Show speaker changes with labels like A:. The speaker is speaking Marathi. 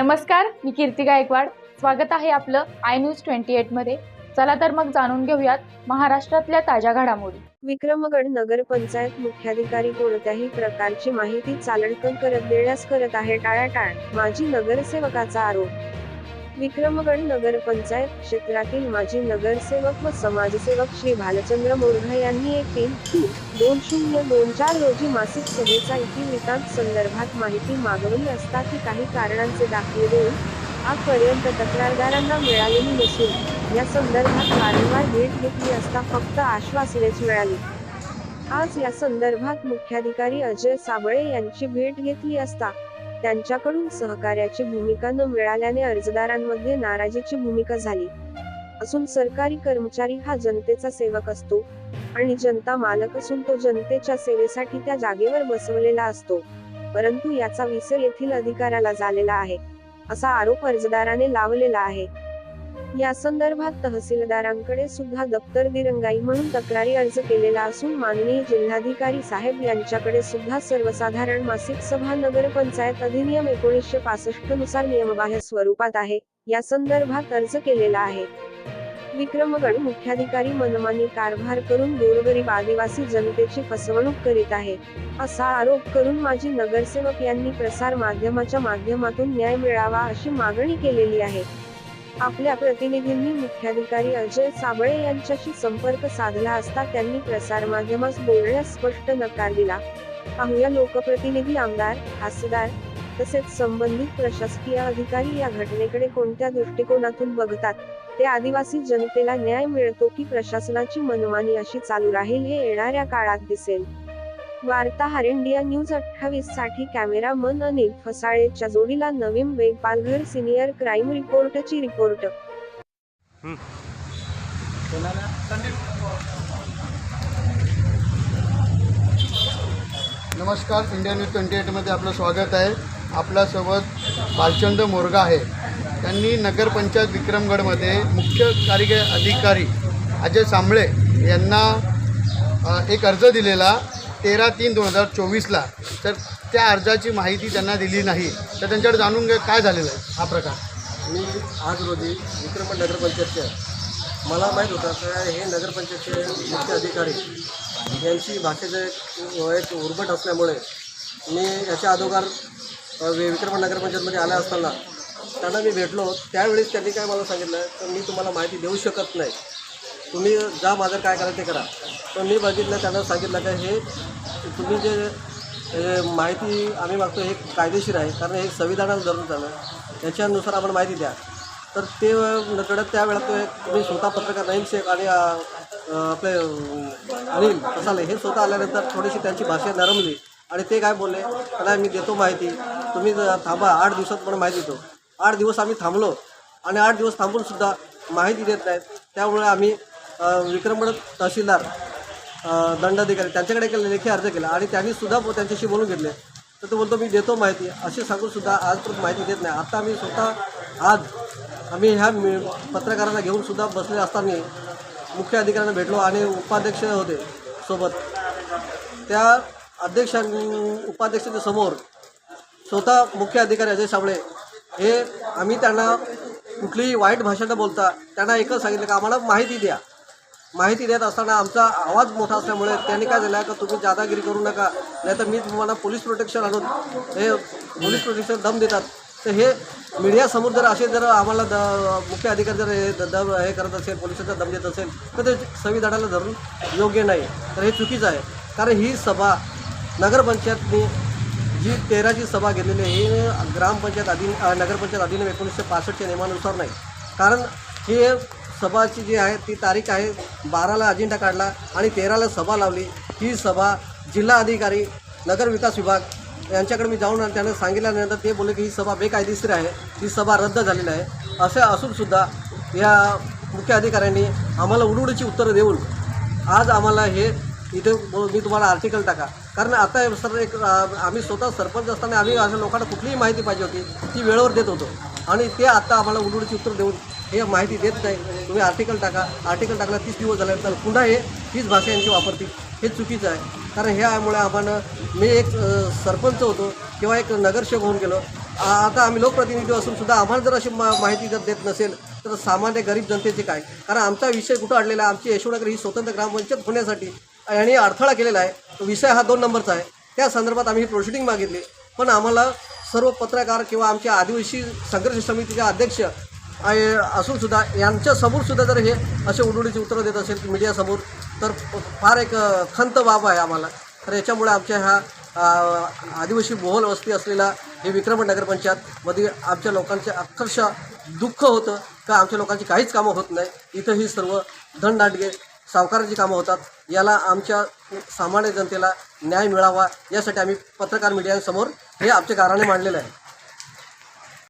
A: नमस्कार मी कीर्ती गायकवाड. स्वागत आहे आपलं आय न्यूज ट्वेंटी एटमध्ये चला तर मग जाणून घेऊयात महाराष्ट्रातल्या ताज्या घडामोडी.
B: विक्रमगड नगरपंचायत मुख्याधिकारी कोणत्याही प्रकारची माहिती चालणकन करत देण्यास करत आहे टाळाटाळ. माजी नगरसेवकाचा आरोप विक्रमगड नगरपंचायत क्षेत्रातील माजी नगरसेवक व समाजसेवक श्री भालचंद्र मोरघा यांनी एक तीन दोन शून्य दोन चार रोजी मासिक सभेचा इतिवृत्तांत संदर्भात माहिती मागवली असता की काही कारणांचे दाखले देऊन आजपर्यंत तक्रारदारांना मिळालेली नसून या संदर्भात वारंवार भेट घेतली असता फक्त आश्वासनेच मिळाली. आज या संदर्भात मुख्याधिकारी अजय साबळे यांची भेट घेतली असता त्यांच्याकडून सहकार्याची भूमिका न मिळाल्याने अर्जदारांमध्ये नाराजीची भूमिका झाली. असून सरकारी कर्मचारी हा जनतेचा सेवक असतो आणि जनता मालक असून तो जनतेच्या सेवेसाठी त्या जागेवर बसवलेला असतो. परंतु याचा विसर येथील अधिकाऱ्याला झालेला आहे असा आरोप अर्जदाराने लावलेला आहे. या संदर्भात तहसीलदारांकडे सुद्धा दप्तर दिरंगाई म्हणून तक्रारी अर्ज केलेला असून माननीय जिल्हाधिकारी साहेब यांच्याकडे सुद्धा सर्वसाधारण मासिक सभा नगरपंचायत अधिनियम एकोणीसशे पासष्टनुसार नियमबाह्य स्वरूपात आहे. या संदर्भात अर्ज केलेला आहे. विक्रमगड मुख्याधिकारी मनमानी कारभार करून गोरगरीब आदिवासी जनतेची फसवणूक करीत आहे. असा आरोप करून माजी नगरसेवक यांनी प्रसार माध्यमाच्या माध्यमातून न्याय मिळावा अशी मागणी केलेली आहे. आपल्या प्रतिनिधींनी मुख्याधिकारी अजय साबळे यांच्याशी संपर्क साधला असता त्यांनी प्रसारमाध्यमास बोलण्यास स्पष्ट नकार दिला. पाहूया लोकप्रतिनिधी आमदार खासदार तसेच संबंधित प्रशासकीय अधिकारी या घटनेकडे कोणत्या दृष्टिकोनातून बघतात? ते आदिवासी जनतेला न्याय मिळतो की प्रशासनाची मनमानी अशी चालू राहील हे येणाऱ्या काळात दिसेल. वार्ताहर इंडिया न्यूज अठ्ठावीससाठी कॅमेरामन अनिल फसाळेच्या जोडीला नवीन वेग पालघर सिनियर क्राईम रिपोर्टची रिपोर्ट.
C: नमस्कार इंडिया न्यूज ट्वेंटी एटमध्ये आपलं स्वागत आहे. आपल्यासोबत भालचंद मोरगा आहे. त्यांनी नगरपंचायत विक्रमगडमध्ये मुख्य कार्यकारी अधिकारी अजय सांबळे यांना एक अर्ज दिलेला. तेरा तीन दोन हजार चोवीसला. तर त्या अर्जाची माहिती त्यांना दिली नाही. तर त्यांच्याकडे जाणून घ्या काय झालेलं आहे हा प्रकार.
D: मी आज रोजी विक्रमण नगरपंचायतचे मला माहीत होता का हे नगरपंचायतचे मुख्य अधिकारी यांची भाषेचं एक उर्बट असल्यामुळे मी याच्या अगोदर विक्रमण नगरपंचायतमध्ये आल्या असताना त्यांना मी भेटलो. त्यावेळेस त्यांनी काय मला सांगितलं तर मी तुम्हाला माहिती देऊ शकत नाही. तुम्ही जा माझं काय करायचं ते करा. तर मी बघितलं त्यांना सांगितलं का हे तुम्ही जे हे माहिती आम्ही मागतो हे कायदेशीर आहे कारण हे संविधानाला धरून चाललं याच्यानुसार आपण माहिती द्या. तर ते नकडत त्या वेळात ते तुम्ही स्वतः पत्रकार नईम शेख आणि आपले अनिल कसाले हे स्वतः आल्यानंतर थोडीशी त्यांची भाषा नरमली आणि ते काय बोलले त्याला मी देतो माहिती. तुम्ही थांबा आठ दिवसात पण माहिती देतो. आठ दिवस आम्ही थांबलो आणि आठ दिवस थांबून सुद्धा माहिती देत नाहीत. त्यामुळे आम्ही विक्रमगड तहसीलदार दंडाधिकारी त्यांच्याकडे केलं लेखी अर्ज केला आणि त्यांनी सुद्धा त्यांच्याशी बोलून घेतले. तर तो बोलतो मी देतो माहिती. अशी सांगून सुद्धा आजपर्यंत माहिती देत नाही. आता आम्ही स्वतः आज आम्ही ह्या मी पत्रकारांना घेऊन सुद्धा बसले असताना मुख्य अधिकाऱ्यांना भेटलो आणि उपाध्यक्ष होते सोबत. त्या अध्यक्षां उपाध्यक्षाच्या समोर स्वतः मुख्य अधिकारी अजय साबळे हे आम्ही त्यांना कुठलीही वाईट भाषा न बोलता त्यांना एकच सांगितलं की आम्हाला माहिती द्या. माहिती देत असताना आमचा आवाज मोठा असल्यामुळे त्यांनी काय झालं का तुम्ही दादागिरी करू नका नाही तर मी तुम्हाला पोलीस प्रोटेक्शन आणून हे पोलीस प्रोटेक्शन दम देतात. तर हे मीडियासमोर जर असे जर आम्हाला द मुख्य अधिकारी जर हे दम हे करत असेल पोलिसांचा दम देत असेल तर ते संविधानाला धरून योग्य नाही. तर हे चुकीचं आहे. कारण ही सभा नगरपंचायतनी जी तेराची सभा घेतलेली आहे ही ग्रामपंचायत अधिन नगरपंचायत अधिनियम एकोणीसशे पासष्टच्या नियमानुसार नाही. कारण हे सभाची जी आहे ती तारीख आहे बाराला अजेंडा काढला आणि तेराला सभा लावली. ही सभा जिल्हा अधिकारी नगर विकास विभाग यांच्याकडे मी जाऊन त्यांना सांगितल्यानंतर ते बोलले की ही सभा बेकायदेशीर आहे. ही सभा रद्द झालेली आहे. असे असूनसुद्धा या मुख्य अधिकाऱ्यांनी आम्हाला उडउडीची उत्तरं देऊन आज आम्हाला हे इथे मी तुम्हाला आर्टिकल टाका. कारण आता सर एक आम्ही स्वतः सरपंच असताना आम्ही अशा लोकांना कुठलीही माहिती पाहिजे होती ती वेळेवर देत होतो. आणि ते आता आम्हाला उडउडीची उत्तर देऊन हे माहिती देत नाही. तुम्ही आर्टिकल टाका. आर्टिकल टाकला तीस दिवस झाल्यानंतर पुन्हा हे तीच भाषा यांची वापरतील. हे चुकीचं आहे. कारण ह्यामुळे आपण मी एक सरपंच होतो. किंवा एक नगरसेवक होऊन गेलो. आता आम्ही लोकप्रतिनिधी असून सुद्धा आम्हाला जर अशी मा माहिती जर देत नसेल तर सामान्य गरीब जनतेचे काय? कारण आमचा विषय कुठं अडलेला आहे? आमची यशोनगर ही स्वतंत्र ग्रामपंचायत होण्यासाठी आणि अडथळा केलेला आहे. तो विषय हा दोन नंबरचा आहे. त्या संदर्भात आम्ही ही प्रोसिडिंग मागितली. पण आम्हाला सर्व पत्रकार किंवा आमच्या आदिवासी संघर्ष समितीचे अध्यक्ष आहे असून सुद्धा सुद्धा जर हे असे उडुडीची उत्तरं देत असेल मीडियासमोर तर फार एक खंत बाब आहे आम्हाला. तर याच्यामुळे आमच्या ह्या आदिवासी बोहल वस्ती असलेला हे विक्रम नगरपंचायतमध्ये आमच्या लोकांचे अक्षरशः दुःख होतं का आमच्या लोकांची काहीच कामं होत नाही. इथं ही सर्व धनदांडगे सावकाराची कामं होतात. याला आमच्या सामान्य जनतेला न्याय मिळावा यासाठी आम्ही पत्रकार मीडियासमोर हे आमच्या कारणे मांडलेलं आहे.